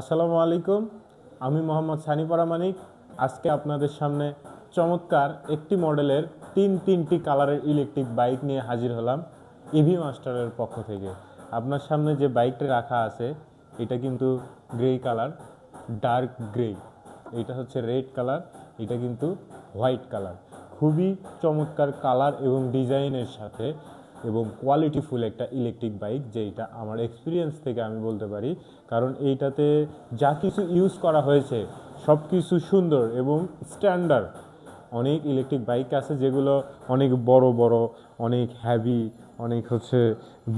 আসসালামু আলাইকুম, আমি মোহাম্মদ সানি পরামানিক আজকে আপনাদের সামনে চমৎকার একটি মডেলের তিন তিনটি কালারের ইলেকট্রিক বাইক নিয়ে হাজির হলাম ইভি মাস্টারের পক্ষ থেকে। আপনার সামনে যে বাইকটা রাখা আছে, এটা কিন্তু গ্রে কালার ডার্ক গ্রে এটা হচ্ছে রেড কালার এটা কিন্তু হোয়াইট কালার খুবই চমৎকার কালার এবং ডিজাইনের সাথে এবং কোয়ালিটিফুল একটা ইলেকট্রিক বাইক যেটা আমার এক্সপিরিয়েন্স থেকে আমি বলতে পারি। কারণ এইটাতে যা কিছু ইউজ করা হয়েছে সব কিছু সুন্দর এবং স্ট্যান্ডার্ড অনেক ইলেকট্রিক বাইক আছে যেগুলো অনেক বড় বড়, অনেক হ্যাভি অনেক হচ্ছে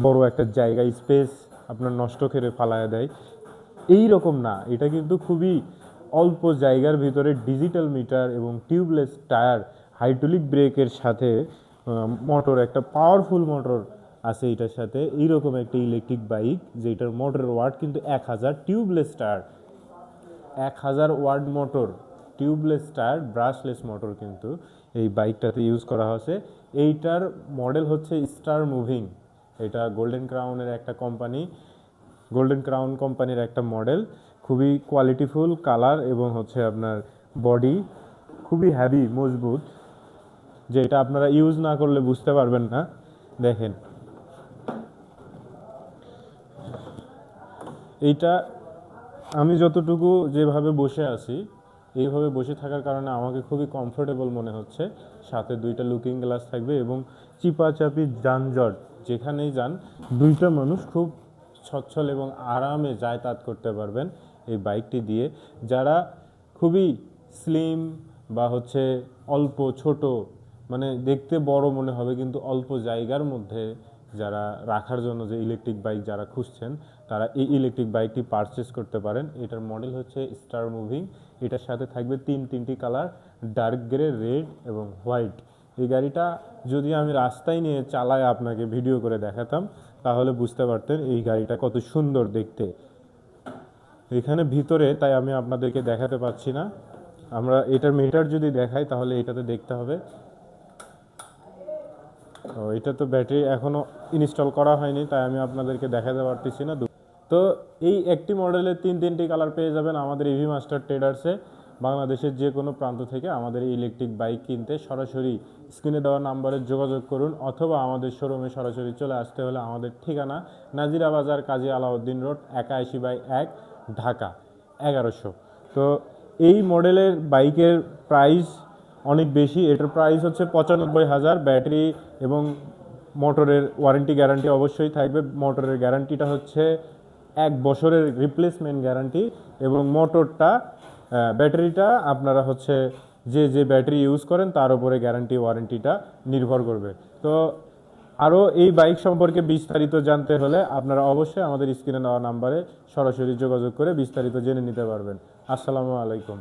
বড় একটা জায়গা স্পেস আপনার নষ্ট করে ফালায় দেয়। এই রকম না, এটা কিন্তু খুবই অল্প জায়গার ভিতরে ডিজিটাল মিটার এবং টিউবলেস টায়ার হাইড্রোলিক ব্রেকের সাথে মোটর, একটা পাওয়ারফুল মোটর আছে এটার সাথে। এইরকম একটা ইলেকট্রিক বাইক যেটার মোটরের ওয়াট কিন্তু এক হাজার টিউবলেস টায়ার এক হাজার watt motor tubeless tyre brushless motor কিন্তু এই বাইকটাতে ইউজ করা হয়েছে। এইটার মডেল হচ্ছে স্টার মুভিং এটা গোল্ডেন ক্রাউনের একটা কোম্পানি গোল্ডেন ক্রাউন কোম্পানির একটা মডেল খুবই কোয়ালিটিফুল কালার এবং হচ্ছে আপনার বডি খুবই হ্যাভি মজবুত। যে এটা আপনারা ইউজ না করলে বুঝতে পারবেন না। দেখেন। এইটা আমি যতটুকু যেভাবে বসে আছি, এইভাবে বসে থাকার কারণে আমাকে খুবই কমফোর্টেবল মনে হচ্ছে। সাথে দুইটা লুকিং গ্লাস থাকবে এবং চিপাচাপি যানজট, যেখানেই যান, দুইটা মানুষ খুব সচ্ছল এবং আরামে যাতায়াত করতে পারবেন এই বাইকটি দিয়ে। যারা খুবই স্লিম বা হচ্ছে অল্প, ছোট মানে দেখতে বড় মনে হবে, কিন্তু অল্প জায়গার মধ্যে যারা রাখার জন্য যে ইলেকট্রিক বাইক যারা খুঁজছেন, তারা এই ইলেকট্রিক বাইকটি পারচেস করতে পারেন। এটার মডেল হচ্ছে স্টার মুভিং এটার সাথে থাকবে তিন, তিনটি কালার ডার্ক গ্রে রেড এবং হোয়াইট এই গাড়িটা যদি আমি রাস্তায় নিয়ে চালায় আপনাকে ভিডিও করে দেখাতাম, তাহলে বুঝতে পারতেন এই গাড়িটা কত সুন্দর দেখতে। এখানে ভিতরে, তাই আমি আপনাদেরকে দেখাতে পাচ্ছি না। আমরা এটার মিটার যদি দেখাই, তাহলে এটাতে দেখতে হবে। তো এটা তো ব্যাটারি এখনও ইনস্টল করা হয়নি, তাই আমি আপনাদেরকে দেখাতে পারতেছি না। তো এই একটি মডেলের তিন তিনটি কালার পেয়ে যাবেন আমাদের ইভি মাস্টার ট্রেডার্সে বাংলাদেশের যে কোনো প্রান্ত থেকে আমাদের ইলেকট্রিক বাইক কিনতে সরাসরি স্ক্রিনে দেওয়া নাম্বারে যোগাযোগ করুন, অথবা আমাদের শোরুমে সরাসরি চলে আসতে হলে আমাদের ঠিকানা নাজিরা বাজার কাজী আলাউদ্দিন রোড, একাশি বাই এক, ঢাকা, এগারোশো। তো এই মডেলের বাইকের প্রাইস অনেক বেশি। এটার প্রাইস হচ্ছে পঁচানব্বই হাজার ব্যাটারি এবং মোটরের ওয়ারেন্টি গ্যারান্টি অবশ্যই থাকবে। মোটরের গ্যারান্টিটা হচ্ছে এক বছরের রিপ্লেসমেন্ট গ্যারান্টি এবং মোটরটা ব্যাটারিটা আপনারা হচ্ছে যে যে ব্যাটারি ইউজ করেন তার উপরে গ্যারান্টি ওয়ারেন্টিটা নির্ভর করবে। তো আরও এই বাইক সম্পর্কে বিস্তারিত জানতে হলে আপনারা অবশ্যই আমাদের স্ক্রিনে নেওয়া নাম্বারে সরাসরি যোগাযোগ করে বিস্তারিত জেনে নিতে পারবেন। আসসালামু আলাইকুম।